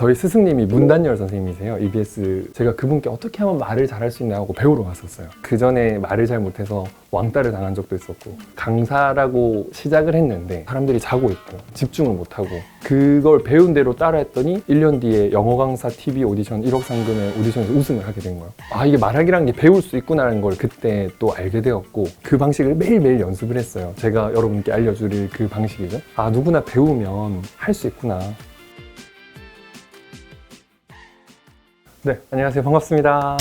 저희 스승님이 문단열 선생님이세요. EBS 제가 그분께 어떻게 하면 말을 잘할 수 있나 하고 배우러 갔었어요. 그 전에 말을 잘 못해서 왕따를 당한 적도 있었고 강사라고 시작을 했는데 사람들이 자고 있고 집중을 못하고 그걸 배운 대로 따라했더니 1년 뒤에 영어 강사 TV 오디션 1억 상금의 오디션에서 우승을 하게 된 거예요. 아 이게 말하기라는 게 배울 수 있구나라는 걸 그때 또 알게 되었고 그 방식을 매일매일 연습을 했어요. 제가 여러분께 알려드릴 그 방식이죠. 아 누구나 배우면 할 수 있구나. 네, 안녕하세요. 반갑습니다.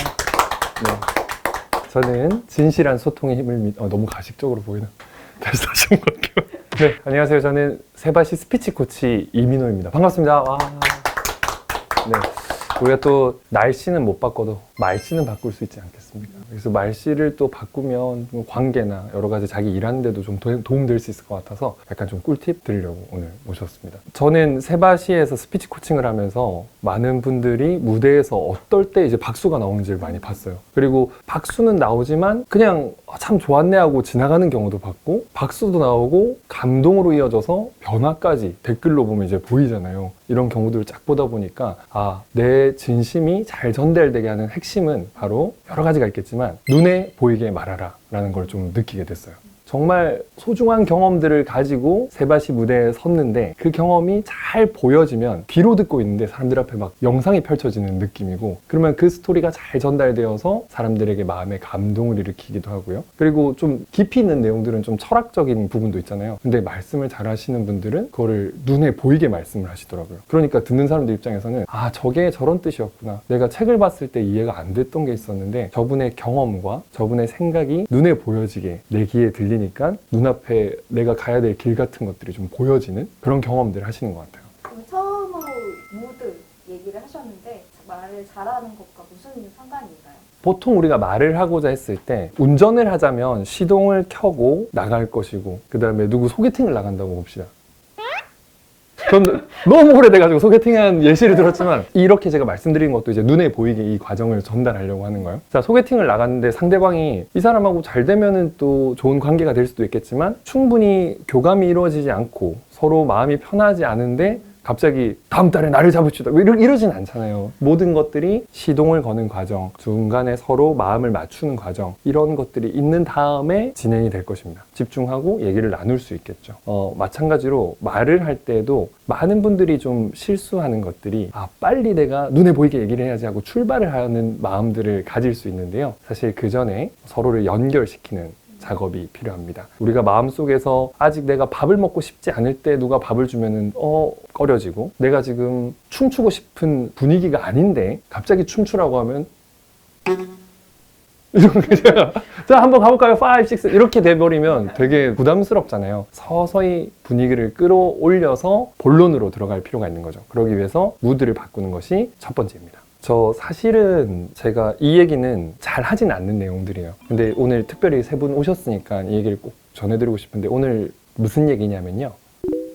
네. 저는 진실한 소통의 힘을 믿... 어, 너무 가식적으로 보이나? 다시 다시 한번. 네, 안녕하세요. 저는 세바시 스피치 코치 이민호입니다. 반갑습니다. 와. 네. 우리가 또 날씨는 못 바꿔도 말씨는 바꿀 수 있지 않겠습니까? 그래서 말씨를 또 바꾸면 뭐 관계나 여러 가지 자기 일하는데도 좀 도- 도움 될 수 있을 것 같아서 약간 좀 꿀팁 드리려고 오늘 모셨습니다. 저는 세바시에서 스피치 코칭을 하면서 많은 분들이 무대에서 어떨 때 이제 박수가 나오는지를 많이 봤어요. 그리고 박수는 나오지만 그냥 아, 참 좋았네 하고 지나가는 경우도 봤고 박수도 나오고 감동으로 이어져서 변화까지 댓글로 보면 이제 보이잖아요. 이런 경우들을 쫙 보다 보니까 아, 내 진심이 잘 전달되게 하는 핵심 은 바로 여러 가지가 있겠지만 눈에 보이게 말하라 라는 걸 좀 느끼게 됐어요. 정말 소중한 경험들을 가지고 세바시 무대에 섰는데 그 경험이 잘 보여지면 귀로 듣고 있는데 사람들 앞에 막 영상이 펼쳐지는 느낌이고 그러면 그 스토리가 잘 전달되어서 사람들에게 마음의 감동을 일으키기도 하고요. 그리고 좀 깊이 있는 내용들은 좀 철학적인 부분도 있잖아요. 근데 말씀을 잘 하시는 분들은 그거를 눈에 보이게 말씀을 하시더라고요. 그러니까 듣는 사람들 입장에서는 아, 저게 저런 뜻이었구나. 내가 책을 봤을 때 이해가 안 됐던 게 있었는데 저분의 경험과 저분의 생각이 눈에 보여지게 내 귀에 들 리니까 눈앞에 내가 가야 될 길 같은 것들이 좀 보여지는 그런 경험들을 하시는 것 같아요. 그럼 처음으로 무드 얘기를 하셨는데 말을 잘하는 것과 무슨 상관인가요? 보통 우리가 말을 하고자 했을 때 운전을 하자면 시동을 켜고 나갈 것이고 그 다음에 누구 소개팅을 나간다고 봅시다. 전 너무 오래돼가지고 소개팅한 예시를 들었지만 이렇게 제가 말씀드린 것도 이제 눈에 보이게 이 과정을 전달하려고 하는 거예요. 자 소개팅을 나갔는데 상대방이 이 사람하고 잘 되면은 또 좋은 관계가 될 수도 있겠지만 충분히 교감이 이루어지지 않고 서로 마음이 편하지 않은데 갑자기 다음 달에 나를 잡읍시다. 뭐 이러, 이러진 않잖아요. 모든 것들이 시동을 거는 과정 중간에 서로 마음을 맞추는 과정 이런 것들이 있는 다음에 진행이 될 것입니다. 집중하고 얘기를 나눌 수 있겠죠. 어, 마찬가지로 말을 할 때도 많은 분들이 좀 실수하는 것들이 아 빨리 내가 눈에 보이게 얘기를 해야지 하고 출발을 하는 마음들을 가질 수 있는데요. 사실 그 전에 서로를 연결시키는 작업이 필요합니다. 우리가 마음속에서 아직 내가 밥을 먹고 싶지 않을 때 누가 밥을 주면은 어 꺼려지고 내가 지금 춤추고 싶은 분위기가 아닌데 갑자기 춤추라고 하면. 자 한번 가볼까요? 5, 6 이렇게 돼버리면 되게 부담스럽잖아요. 서서히 분위기를 끌어올려서 본론으로 들어갈 필요가 있는 거죠. 그러기 위해서 무드를 바꾸는 것이 첫 번째입니다. 저 사실은 제가 이 얘기는 잘 하진 않는 내용들이에요. 근데 오늘 특별히 세 분 오셨으니까 이 얘기를 꼭 전해드리고 싶은데 오늘 무슨 얘기냐면요.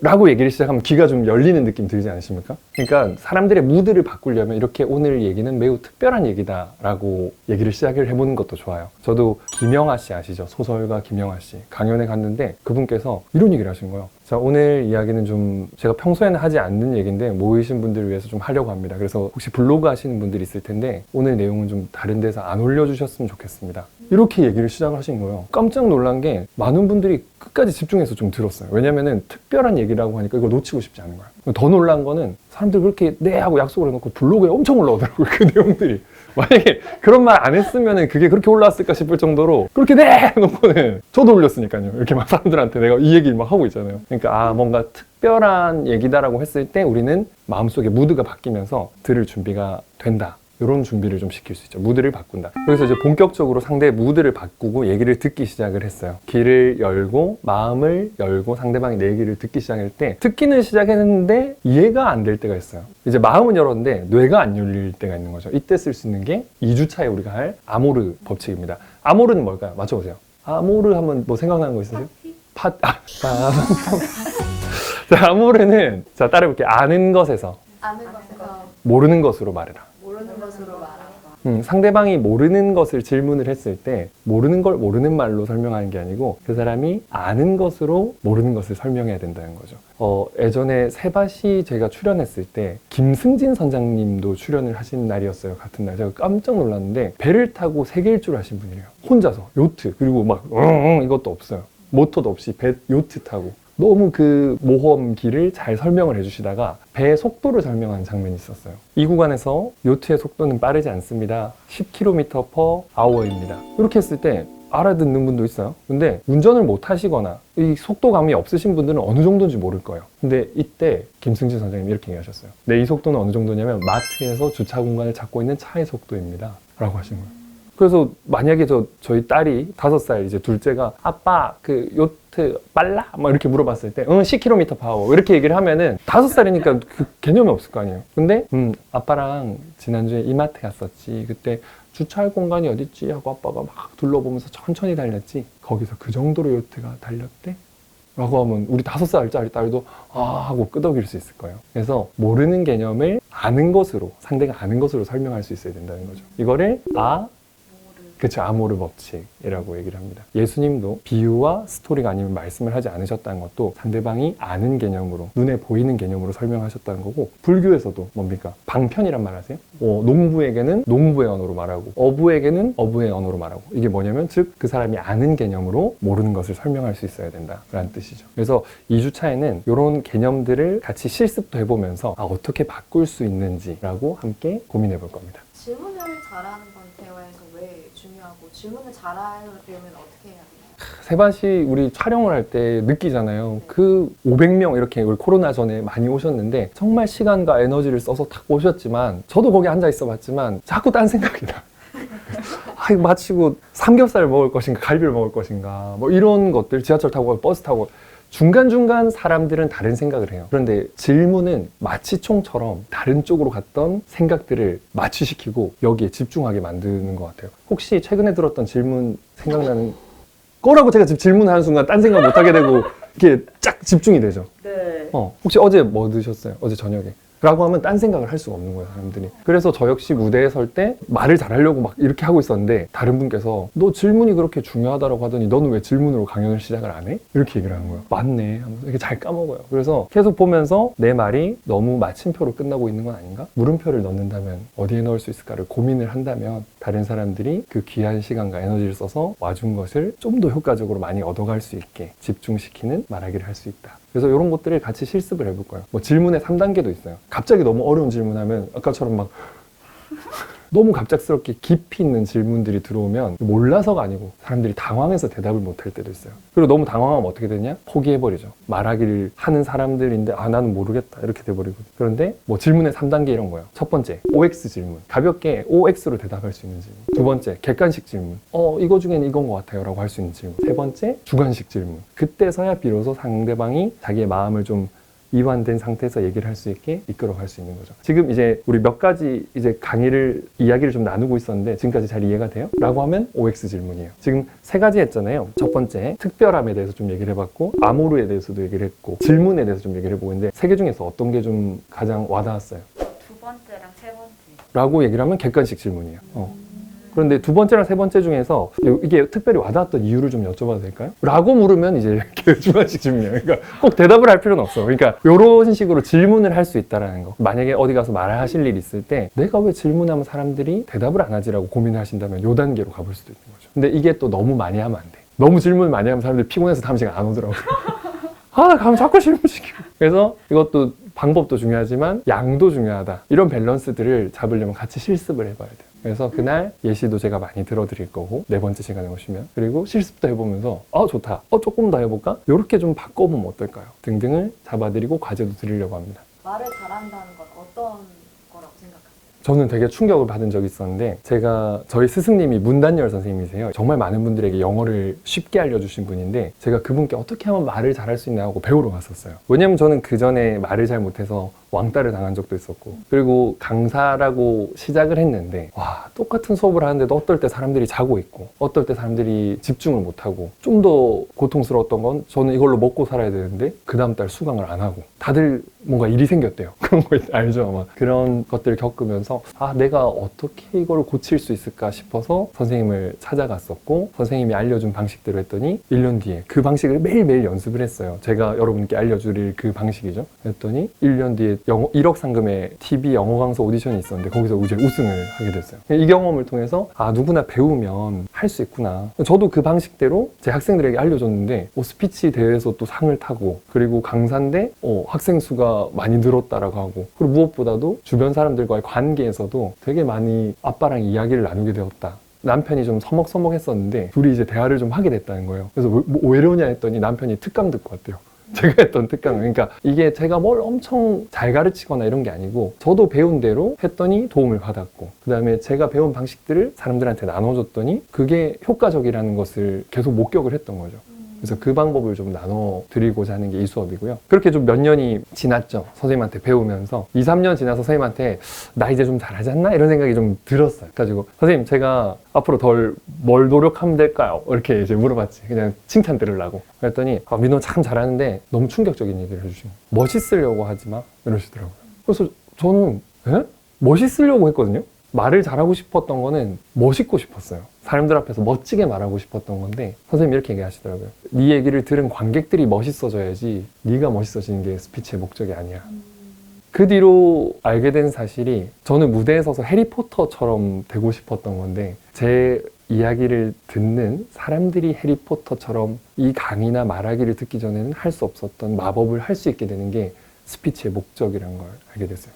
라고 얘기를 시작하면 귀가 좀 열리는 느낌 들지 않으십니까? 그러니까 사람들의 무드를 바꾸려면 이렇게 오늘 얘기는 매우 특별한 얘기다라고 얘기를 시작을 해보는 것도 좋아요. 저도 김영하 씨 아시죠? 소설가 김영하 씨. 강연에 갔는데 그분께서 이런 얘기를 하신 거예요. 자, 오늘 이야기는 좀 제가 평소에는 하지 않는 얘기인데 모이신 분들을 위해서 좀 하려고 합니다. 그래서 혹시 블로그 하시는 분들이 있을 텐데 오늘 내용은 좀 다른 데서 안 올려주셨으면 좋겠습니다. 이렇게 얘기를 시작을 하신 거예요. 깜짝 놀란 게 많은 분들이 끝까지 집중해서 좀 들었어요. 왜냐면은 특별한 얘기라고 하니까 이걸 놓치고 싶지 않은 거예요. 더 놀란 거는 사람들 그렇게 네 하고 약속을 해놓고 블로그에 엄청 올라오더라고요. 그 내용들이. 만약에 그런 말 안 했으면은 그게 그렇게 올라왔을까 싶을 정도로 그렇게 네 해놓고는 저도 올렸으니까요. 이렇게 막 사람들한테 내가 이 얘기를 막 하고 있잖아요. 그러니까 아 뭔가 특별한 얘기다라고 했을 때 우리는 마음속에 무드가 바뀌면서 들을 준비가 된다. 이런 준비를 좀 시킬 수 있죠. 무드를 바꾼다. 그래서 이제 본격적으로 상대의 무드를 바꾸고 얘기를 듣기 시작을 했어요. 귀를 열고 마음을 열고 상대방의 내 얘기를 듣기 시작할 때 듣기는 시작했는데 이해가 안 될 때가 있어요. 이제 마음은 열었는데 뇌가 안 열릴 때가 있는 거죠. 이때 쓸 수 있는 게 2주차에 우리가 할 아모르 법칙입니다. 아모르는 뭘까요? 맞춰보세요. 아모르 하면 뭐 생각나는 거 있으세요? 파, 아, 아, 자, 아모르는 자 따라해볼게요. 아는 것에서 아는 것에서 모르는 것으로 말해라. 모르는 것으로 말하라. 음, 상대방이 모르는 것을 질문을 했을 때 모르는 걸 모르는 말로 설명하는 게 아니고 그 사람이 아는 것으로 모르는 것을 설명해야 된다는 거죠. 어, 예전에 세바시 제가 출연했을 때 김승진 선장님도 출연을 하신 날이었어요. 같은 날. 제가 깜짝 놀랐는데 배를 타고 세계 일주를 하신 분이래요. 혼자서 요트 그리고 막 응, 응, 이것도 없어요. 모터도 없이 배 요트 타고 너무 그 모험기를 잘 설명을 해주시다가 배의 속도를 설명하는 장면이 있었어요. 이 구간에서 요트의 속도는 빠르지 않습니다. 10km per hour입니다. 이렇게 했을 때 알아듣는 분도 있어요. 근데 운전을 못 하시거나 이 속도감이 없으신 분들은 어느 정도인지 모를 거예요. 근데 이때 김승진 선생님이 이렇게 얘기하셨어요. 네, 이 속도는 어느 정도냐면 마트에서 주차 공간을 찾고 있는 차의 속도입니다. 라고 하신 거예요. 그래서 만약에 저 저희 딸이 다섯 살 이제 둘째가 아빠 그 요트 빨라? 막 이렇게 물어봤을 때 응 10km 파워 이렇게 얘기를 하면은 다섯 살이니까 그 개념이 없을 거 아니에요. 근데 음 아빠랑 지난주에 이마트 갔었지 그때 주차할 공간이 어딨지 하고 아빠가 막 둘러보면서 천천히 달렸지 거기서 그 정도로 요트가 달렸대? 라고 하면 우리 다섯 살짜리 딸도 아 하고 끄덕일 수 있을 거예요. 그래서 모르는 개념을 아는 것으로 상대가 아는 것으로 설명할 수 있어야 된다는 거죠. 이거를 아 그쵸 아모르 법칙이라고 얘기를 합니다. 예수님도 비유와 스토리가 아니면 말씀을 하지 않으셨다는 것도 상대방이 아는 개념으로 눈에 보이는 개념으로 설명하셨다는 거고 불교에서도 뭡니까 방편이란 말 하세요? 어, 농부에게는 농부의 언어로 말하고 어부에게는 어부의 언어로 말하고 이게 뭐냐면 즉 그 사람이 아는 개념으로 모르는 것을 설명할 수 있어야 된다라는 뜻이죠. 그래서 2주 차에는 이런 개념들을 같이 실습도 해보면서 아, 어떻게 바꿀 수 있는지라고 함께 고민해 볼 겁니다. 질문을 잘하는 건 대화에서 왜 중요하고 질문을 잘하려면 어떻게 해야 되나요? 세바시 우리 촬영을 할 때 느끼잖아요. 그 500명 이렇게 우리 코로나 전에 많이 오셨는데 정말 시간과 에너지를 써서 탁 오셨지만 저도 거기 앉아 있어 봤지만 자꾸 딴 생각이 나. 아, 이거 마치고 삼겹살 먹을 것인가, 갈비를 먹을 것인가, 뭐 이런 것들 지하철 타고 버스 타고 중간중간 사람들은 다른 생각을 해요. 그런데 질문은 마취총처럼 다른 쪽으로 갔던 생각들을 마취시키고 여기에 집중하게 만드는 것 같아요. 혹시 최근에 들었던 질문 생각나는 거라고 제가 지금 질문하는 순간 딴 생각 못 하게 되고 이렇게 쫙 집중이 되죠. 네. 어, 혹시 어제 뭐 드셨어요? 어제 저녁에? 라고 하면 딴 생각을 할 수가 없는 거예요, 사람들이. 그래서 저 역시 무대에 설 때 말을 잘하려고 막 이렇게 하고 있었는데 다른 분께서 너 질문이 그렇게 중요하다고 하더니 너는 왜 질문으로 강연을 시작을 안 해? 이렇게 얘기를 하는 거예요. 맞네. 하면서 이렇게 잘 까먹어요. 그래서 계속 보면서 내 말이 너무 마침표로 끝나고 있는 건 아닌가? 물음표를 넣는다면 어디에 넣을 수 있을까를 고민을 한다면 다른 사람들이 그 귀한 시간과 에너지를 써서 와준 것을 좀 더 효과적으로 많이 얻어갈 수 있게 집중시키는 말하기를 할 수 있다. 그래서 이런 것들을 같이 실습을 해볼 거예요. 뭐 질문의 3단계도 있어요. 갑자기 너무 어려운 질문하면 아까처럼 막 너무 갑작스럽게 깊이 있는 질문들이 들어오면 몰라서가 아니고 사람들이 당황해서 대답을 못할 때도 있어요. 그리고 너무 당황하면 어떻게 되냐? 포기해버리죠. 말하기를 하는 사람들인데 아 나는 모르겠다 이렇게 돼버리고 그런데 뭐 질문의 3단계 이런 거예요. 첫 번째 OX 질문 가볍게 OX로 대답할 수 있는 질문. 두 번째 객관식 질문. 어 이거 중에는 이건 것 같아요 라고 할 수 있는 질문. 세 번째 주관식 질문. 그때서야 비로소 상대방이 자기의 마음을 좀 이완된 상태에서 얘기를 할 수 있게 이끌어갈 수 있는 거죠. 지금 이제 우리 몇 가지 이제 강의를 이야기를 좀 나누고 있었는데 지금까지 잘 이해가 돼요? 라고 하면 OX 질문이에요. 지금 세 가지 했잖아요. 첫 번째 특별함에 대해서 좀 얘기를 해봤고 아모르에 대해서도 얘기를 했고 질문에 대해서 좀 얘기를 해보고 있는데 세 개 중에서 어떤 게 좀 가장 와닿았어요? 두 번째랑 세 번째. 라고 얘기를 하면 객관식 질문이에요. 어. 그런데 두 번째랑 세 번째 중에서 이게 특별히 와닿았던 이유를 좀 여쭤봐도 될까요? 라고 물으면 이제 이렇게 주관식 질문이에요. 그러니까 꼭 대답을 할 필요는 없어. 그러니까 이런 식으로 질문을 할 수 있다라는 거. 만약에 어디 가서 말을 하실 일 있을 때 내가 왜 질문하면 사람들이 대답을 안 하지라고 고민을 하신다면 요 단계로 가볼 수도 있는 거죠. 근데 이게 또 너무 많이 하면 안 돼. 너무 질문 많이 하면 사람들이 피곤해서 다음 시간 안 오더라고요. 아, 나 가면 자꾸 질문 시키고. 그래서 이것도 방법도 중요하지만 양도 중요하다. 이런 밸런스들을 잡으려면 같이 실습을 해봐야 돼요. 그래서 그날 예시도 제가 많이 들어드릴 거고 네 번째 시간에 오시면 그리고 실습도 해보면서 어 좋다 어 조금 더 해볼까 이렇게 좀 바꿔보면 어떨까요 등등을 잡아드리고 과제도 드리려고 합니다 말을 잘한다는 건 어떤 거라고 생각하세요? 저는 되게 충격을 받은 적이 있었는데 제가 저희 스승님이 문단열 선생님이세요. 정말 많은 분들에게 영어를 쉽게 알려주신 분인데 제가 그분께 어떻게 하면 말을 잘할 수 있나 하고 배우러 갔었어요. 왜냐면 저는 그 전에 말을 잘 못해서 왕따를 당한 적도 있었고. 그리고 강사라고 시작을 했는데 와 똑같은 수업을 하는데도 어떨 때 사람들이 자고 있고 어떨 때 사람들이 집중을 못하고 좀 더 고통스러웠던 건 저는 이걸로 먹고 살아야 되는데 그 다음 달 수강을 안 하고. 다들 뭔가 일이 생겼대요. 그런 거 알죠 아마? 그런 것들을 겪으면서 아 내가 어떻게 이걸 고칠 수 있을까 싶어서 선생님을 찾아갔었고 선생님이 알려준 방식대로 했더니 1년 뒤에 그 방식을 매일매일 연습을 했어요. 제가 여러분께 알려드릴 그 방식이죠. 했더니 1년 뒤에 영어 1억 상금의 TV 영어 강사 오디션이 있었는데 거기서 이제 우승을 하게 됐어요 이 경험을 통해서 아 누구나 배우면 할 수 있구나 저도 그 방식대로 제 학생들에게 알려줬는데 뭐 스피치 대회에서 또 상을 타고 그리고 강사인데 어, 학생 수가 많이 늘었다라고 하고 그리고 무엇보다도 주변 사람들과의 관계에서도 되게 많이 아빠랑 이야기를 나누게 되었다 남편이 좀 서먹서먹했었는데 둘이 이제 대화를 좀 하게 됐다는 거예요. 그래서 왜, 뭐, 왜 이러냐 했더니 남편이 특강 듣고 왔대요. 제가 했던 특강. 그러니까 이게 제가 뭘 엄청 잘 가르치거나 이런 게 아니고 저도 배운 대로 했더니 도움을 받았고 그 다음에 제가 배운 방식들을 사람들한테 나눠줬더니 그게 효과적이라는 것을 계속 목격을 했던 거죠. 그래서 그 방법을 좀 나눠 드리고자 하는 게 이 수업이고요. 그렇게 좀 몇 년이 지났죠. 선생님한테 배우면서 2, 3년 지나서 선생님한테 나 이제 좀 잘하지 않나? 이런 생각이 좀 들었어요. 그래가지고 선생님 제가 앞으로 덜 뭘 노력하면 될까요? 이렇게 이제 물어봤지. 그냥 칭찬 들으려고. 그랬더니 아, 민호 참 잘하는데 너무 충격적인 얘기를 거예요. 멋있으려고 하지 마. 이러시더라고요. 그래서 저는 에? 멋있으려고 했거든요. 말을 잘하고 싶었던 거는 멋있고 싶었어요. 사람들 앞에서 멋지게 말하고 싶었던 건데 선생님이 이렇게 얘기하시더라고요. 네 얘기를 들은 관객들이 멋있어져야지 네가 멋있어지는 게 스피치의 목적이 아니야. 그 뒤로 알게 된 사실이 저는 무대에 서서 해리포터처럼 되고 싶었던 건데 제 이야기를 듣는 사람들이 해리포터처럼 이 강의나 말하기를 듣기 전에는 할 수 없었던 마법을 할 수 있게 되는 게 스피치의 목적이라는 걸 알게 됐어요.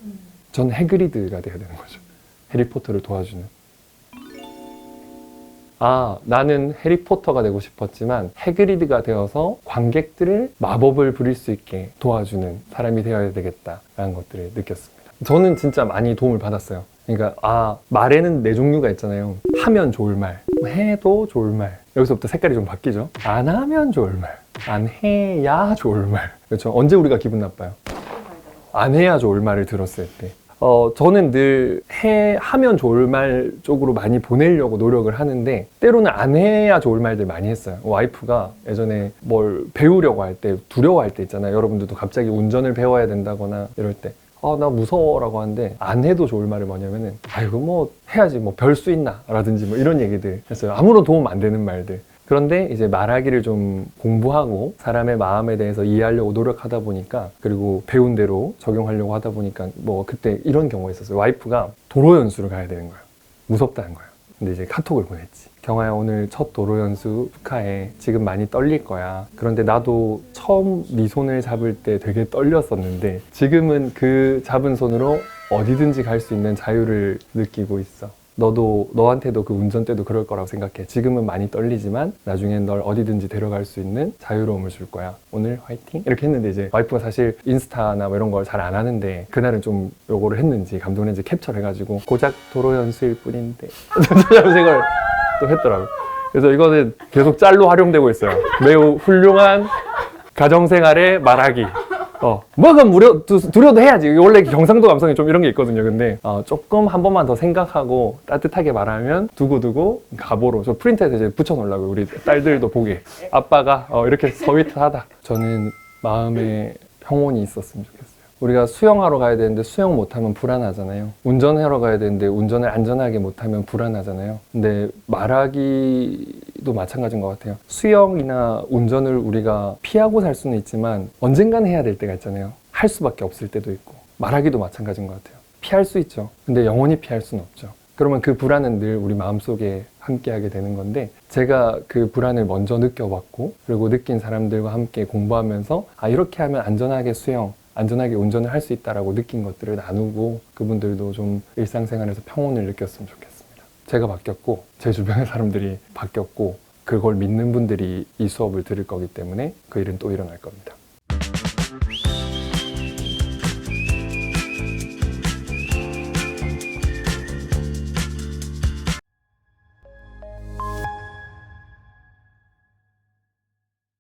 전 해그리드가 돼야 되는 거죠. 해리포터를 도와주는. 아, 나는 해리포터가 되고 싶었지만 해그리드가 되어서 관객들을 마법을 부릴 수 있게 도와주는 사람이 되어야 되겠다라는 것들을 느꼈습니다. 저는 진짜 많이 도움을 받았어요. 그러니까 아 말에는 네 종류가 있잖아요. 하면 좋을 말, 해도 좋을 말. 여기서부터 색깔이 좀 바뀌죠. 안 하면 좋을 말, 안 해야 좋을 말. 그렇죠. 언제 우리가 기분 나빠요? 안 해야 좋을 말을 들었을 때. 어, 저는 늘 해, 하면 좋을 말 쪽으로 많이 보내려고 노력을 하는데, 때로는 안 해야 좋을 말들 많이 했어요. 와이프가 예전에 뭘 배우려고 할 때, 두려워할 때 있잖아요. 여러분들도 갑자기 운전을 배워야 된다거나 이럴 때. 아, 나 무서워라고 하는데, 안 해도 좋을 말이 뭐냐면은, 아이고, 뭐, 해야지, 뭐, 별 수 있나? 라든지 뭐 이런 얘기들 했어요. 아무런 도움 안 되는 말들. 그런데 이제 말하기를 좀 공부하고 사람의 마음에 대해서 이해하려고 노력하다 보니까 그리고 배운 대로 적용하려고 하다 보니까 뭐 그때 이런 경우가 있었어요. 와이프가 도로 연수를 가야 되는 거예요. 무섭다는 거예요. 근데 이제 카톡을 보냈지. 경아야 오늘 첫 도로 연수 축하해. 지금 많이 떨릴 거야. 그런데 나도 처음 네 손을 잡을 때 되게 떨렸었는데 지금은 그 잡은 손으로 어디든지 갈 수 있는 자유를 느끼고 있어. 너도 너한테도 그 운전대도 그럴 거라고 생각해. 지금은 많이 떨리지만 나중엔 널 어디든지 데려갈 수 있는 자유로움을 줄 거야. 오늘 화이팅. 이렇게 했는데 이제 와이프가 사실 인스타나 뭐 이런 걸 잘 안 하는데 그날은 좀 요거를 했는지 했는지 캡처를 해가지고 고작 도로 연수일 뿐인데 생각을 또 했더라고. 그래서 이거는 계속 짤로 활용되고 있어요. 매우 훌륭한 가정생활의 말하기. 어, 뭐가 무려, 두, 두려도 해야지. 원래 경상도 감성이 좀 이런 게 있거든요. 근데, 어, 조금 한 번만 더 생각하고 따뜻하게 말하면 두고두고 가보로. 저 프린트에서 이제 붙여놓으려고 우리 딸들도 보게. 아빠가, 어, 이렇게 서비스하다. 저는 마음에 평온이 있었으면 좋겠어요. 우리가 수영하러 가야 되는데 수영 못하면 불안하잖아요. 운전하러 가야 되는데 운전을 안전하게 못하면 불안하잖아요. 근데 말하기도 마찬가지인 것 같아요. 수영이나 운전을 우리가 피하고 살 수는 있지만 언젠가는 해야 될 때가 있잖아요. 할 수밖에 없을 때도 있고 말하기도 마찬가지인 것 같아요. 피할 수 있죠. 근데 영원히 피할 수는 없죠. 그러면 그 불안은 늘 우리 마음속에 함께하게 되는 건데 제가 그 불안을 먼저 느껴봤고 그리고 느낀 사람들과 함께 공부하면서 아 이렇게 하면 안전하게 수영 안전하게 운전을 할 수 있다라고 느낀 것들을 나누고 그분들도 좀 일상생활에서 평온을 느꼈으면 좋겠습니다. 제가 바뀌었고 제 주변의 사람들이 바뀌었고 그걸 믿는 분들이 이 수업을 들을 거기 때문에 그 일은 또 일어날 겁니다.